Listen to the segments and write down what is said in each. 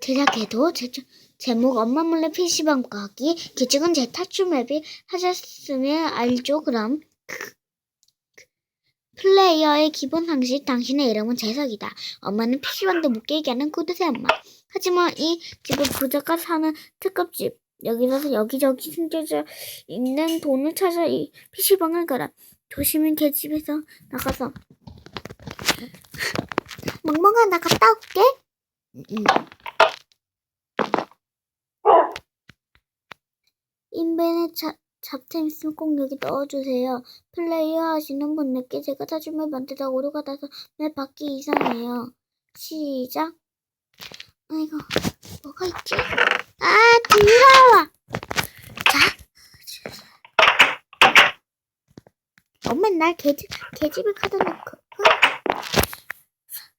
제작해도 제, 제목 엄마 몰래 PC방 가기 기축은 제 탈출 맵이 하셨으면 알죠? 그럼. 플레이어의 기본 상식 당신의 이름은 재석이다. 엄마는 PC방도 못 깨게 하는 구두쇠 엄마. 하지만 이 집은 부자가 사는 특급집. 여기서 여기저기 숨겨져 있는 돈을 찾아 이 PC방을 가라. 조심히 개집에서 나가서. 멍멍아 나 갔다 올게. 음. 인벤에 잡, 잡템 있으면 꼭 여기 넣어주세요. 플레이어 하시는 분들께 제가 사진을 만들다 오류가 나서 매 받기 이상해요. 시작. 아이고, 뭐가 있지? 아, 더러워! 자. 엄마 날 개집, 개집을 카드 놓고.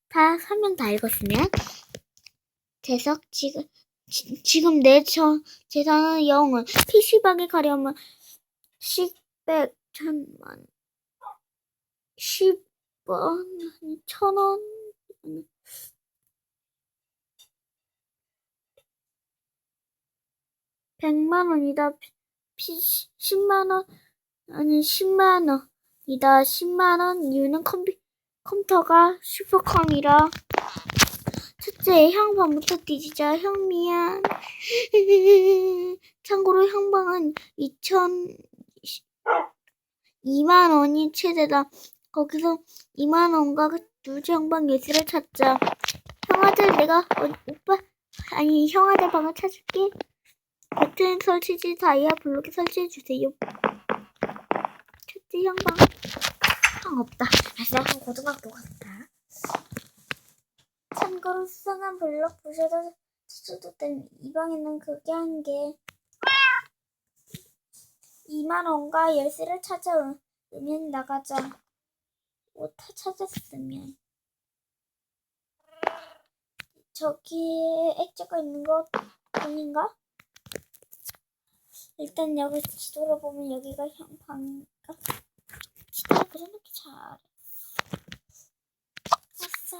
다, 설명 다 읽었으면. 재석, 지금, 지, 지금 내 저, 재산은 영은 PC방에 가려면 10백, 천만, 10원, 아니, 천원, 아니, 백만 원이다. 피, 10만 원, 아니, 10만 원이다. 10만 원 이유는 컴퓨, 컴퓨터가 슈퍼컴이라. 첫째, 형 방부터 뒤지자. 형 미안. 참고로 형방은 2천, 2만 원이 최대다. 거기서 2만 원과 누지 형방 예술을 찾자. 형아들 내가 어, 오빠 아니 형아들 방을 찾을게. 버튼 설치지 다이아 블록에 설치해 주세요. 첫째 형방 형 없다. 아싸 형 고등학교 갔다. 참고로 수상한 블록 부셔도 수도 땐이 방에는 그게 한게 2만 원과 열쇠를 찾아오면 나가자. 옷다 찾았으면 저기에 액자가 있는 것 아닌가? 일단 여기 지도를 보면 여기가 형 방인가? 지도를 그려놓기 잘해. 아싸.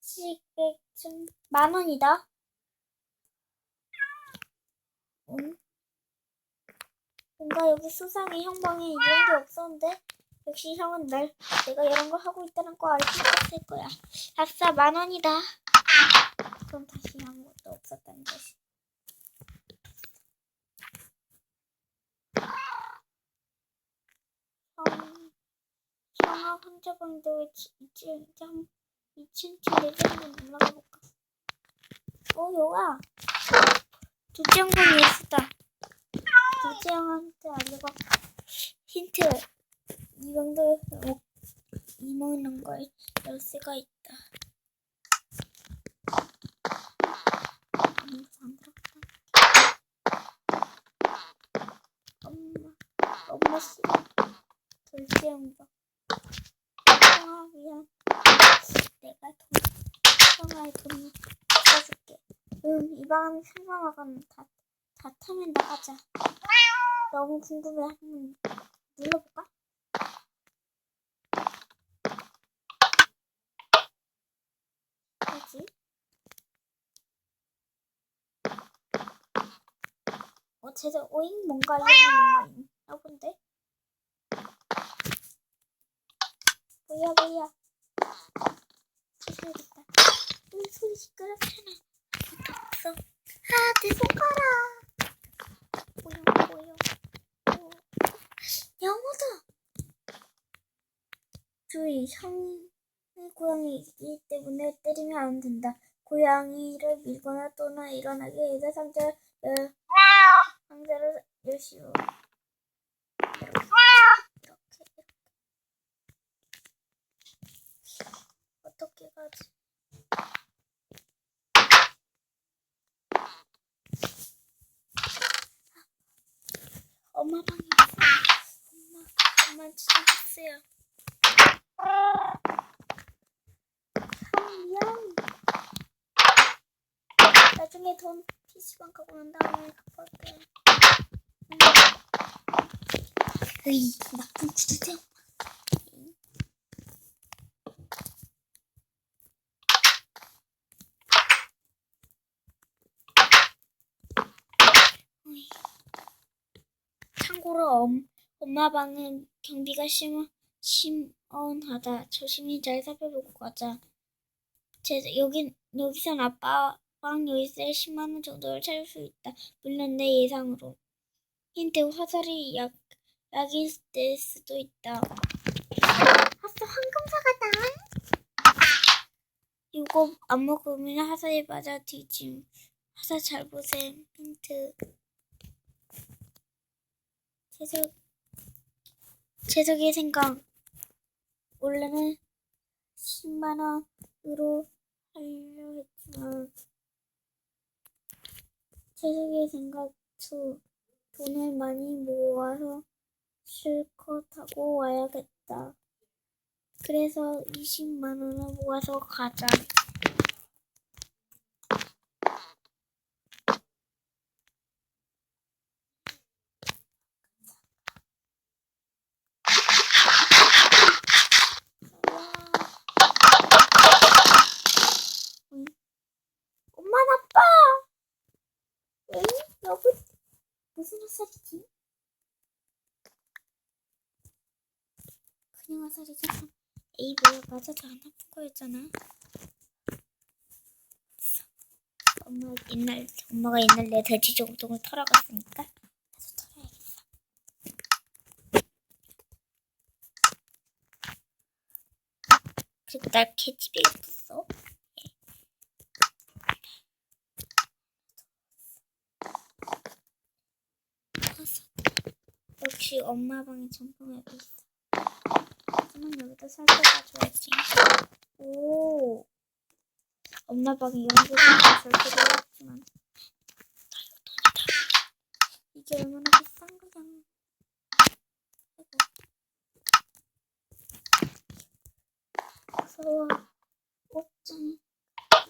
식백좀 만 원이다. 응? 뭔가 여기 수상해 형방에 이런 게 없었는데 역시 형은 날 내가 이런 걸 하고 있다는 거 알고 있었을 거야. 아싸 만 원이다. 그럼 다시 아무것도 없었다는 것이. 형, 형아 혼자 왜 이쯤 좀 2층 레벨 한번 올라가 볼까? 형방 예스다. 둘째 형한테 알려봐. 힌트. 이 정도 어, 이모는 걸 열쇠가 있다. 엄마, 엄마 씨. 둘째 형방. 아, 미안. 내가 돈, 형아의 써줄게. 응, 이 방은 생방하고는 다, 다 타면 나가자. 너무 궁금해 하면 눌러볼까? 뭐지? 어, 제자 오잉 뭔가 이런 뭔가 있나 본데? 뭐야 뭐야 조심해야겠다. 응, 손이 시끄럽잖아. 없어. 아, 내 손가락. 보여, 보여. 어. 영어다. 주의, 형의 고양이이기 때문에 때리면 안 된다. 고양이를 밀거나 또나 일어나게 해서 상자를, 열, 상자를 열시오. 이렇게, 이렇게. 어떻게 가지? 엄마 방에 있어. 엄마, 엄마 진짜 주세요. 형 미안. 나중에 돈 PC방 가고 난 다음에 갚을게. 응. 으이, 나쁜 구두쇠. 참고로 엄, 엄마 방은 경비가 심, 심언하다. 조심히 잘 살펴보고 가자. 제, 여긴, 여기선 아빠 방 열쇠 10만 원 정도를 찾을 수 있다. 물론 내 예상으로. 힌트 화살이 약, 약일 될 수도 있다. 아싸, 황금사과다. 이거 안 먹으면 화살에 맞아 뒤짐. 화살 잘 보셈. 힌트. 재석, 재석의 생각. 원래는 10만 원으로 하려 했지만, 재석의 생각 2. 돈을 많이 모아서 실컷 하고 와야겠다. 그래서 20만 원을 모아서 가자. 응. 엄마 아빠 응? 여기 무슨 화살이지? 그냥 화살이잖아 에이 뭐야 맞아 저안 아픈 거였잖아. 엄마 옛날 엄마가 옛날 내 돼지 정통을 털어갔으니까 나도 털어야겠어. 그리고 날 개집에 뒀어 커서 엄마 방에 전통앱이 있어 하지만 여기도 살펴봐줘야지. 오. 엄마 방에 연구가 절대 몰랐지만 이게 얼마나 비싼 아이고. 무서워. 옷장이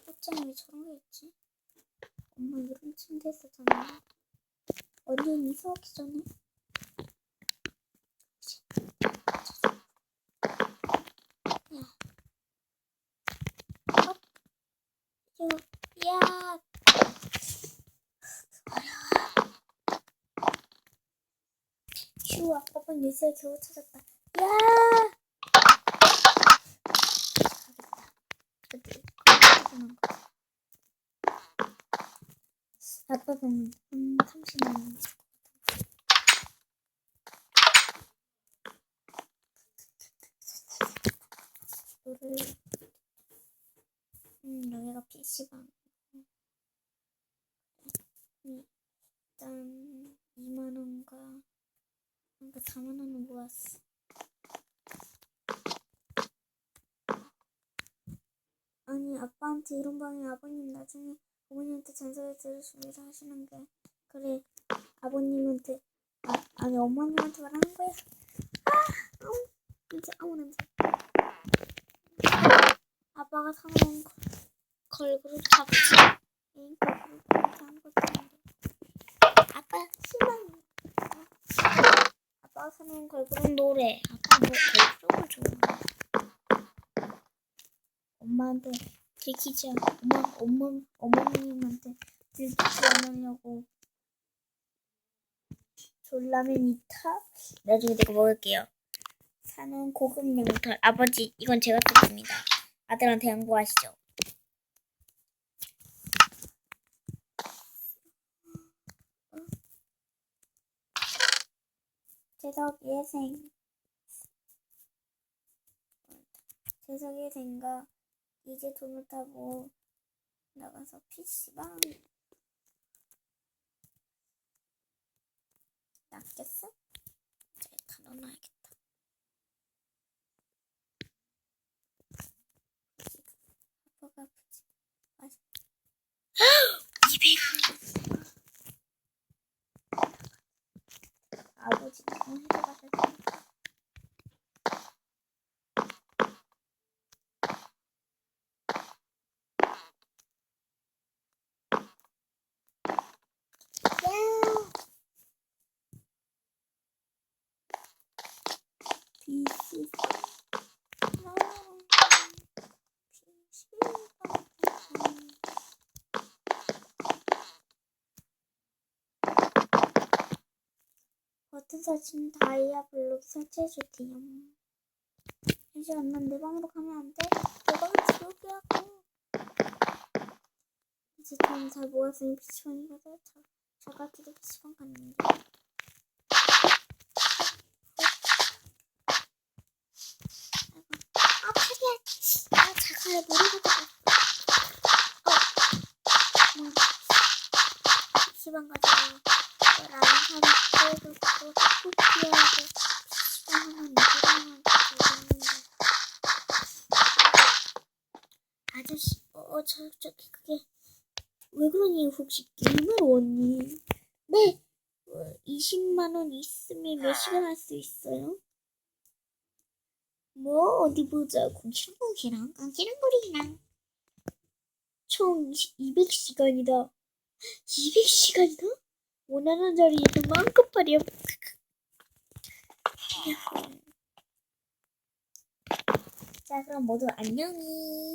옷장이 왜 저런 게 있지? 엄마 이런 침대 있었잖아 언니 이사하기 전에 야. 어? 요, 야. 휴, 요새 겨우 찾았다. 야. 아빠 보면 음, 30만 원. 음 여기가 PC방 일단 2만 원과 그러니까 4만 원을 모았어. 아니 아빠한테 이런 방에 아버님 나중에 어머니한테 잔소리 준비를 하시는 게 그래 아버님한테 아 아니 어머님한테 말하는 거야. 아 아우 이제 아우 냄새. 아빠가 사놓은 걸- 걸그룹 잡지. 이 걸그룹 없는데. 아빠 실망. 아빠가 사놓은 걸그룹 노래. 아빠 뭐 걸그룹을 좋아해. 엄마한테 들키지 않, 엄마, 엄마, 어머님한테 들키지 않으려고 졸라맨 이타? 나중에 내가 먹을게요. 사놓은 고급 냉털. 아버지, 이건 제가 뜯습니다. 아들한테 양보하시죠. 재석이의 생. 재석이의 생각. 이제 돈을 타고 나가서 PC방. 낫겠어? 이제 다 넣어놔야겠다. 아빠가 아프지. 아, 200원. 아버지 너무 해줘가실 테니까. 야! 찍은 사진 다이아 블록 설치해줄게요. 이제 엄마 내 방으로 가면 안 돼? 내 방은 지옥이라고. 이제 돈잘 모았으니 자, 자가지고 PC방 갔는데. 아, 팔이야. 아, 자가에 머리가 다 어. 뭐. PC방 가서 아저씨, 어, 어, 저, 저기, 그게, 왜 그러니, 혹시 게임을 원니? 네! 어, 20만원 있으면 몇 시간 할 수 있어요? 뭐, 어디 보자. 공시랑 공시랑, 깡기랑거리랑. 총 200시간이다. 200시간이다? 원하는 자리에서 마음껏 발이야. 자, 그럼 모두 안녕히.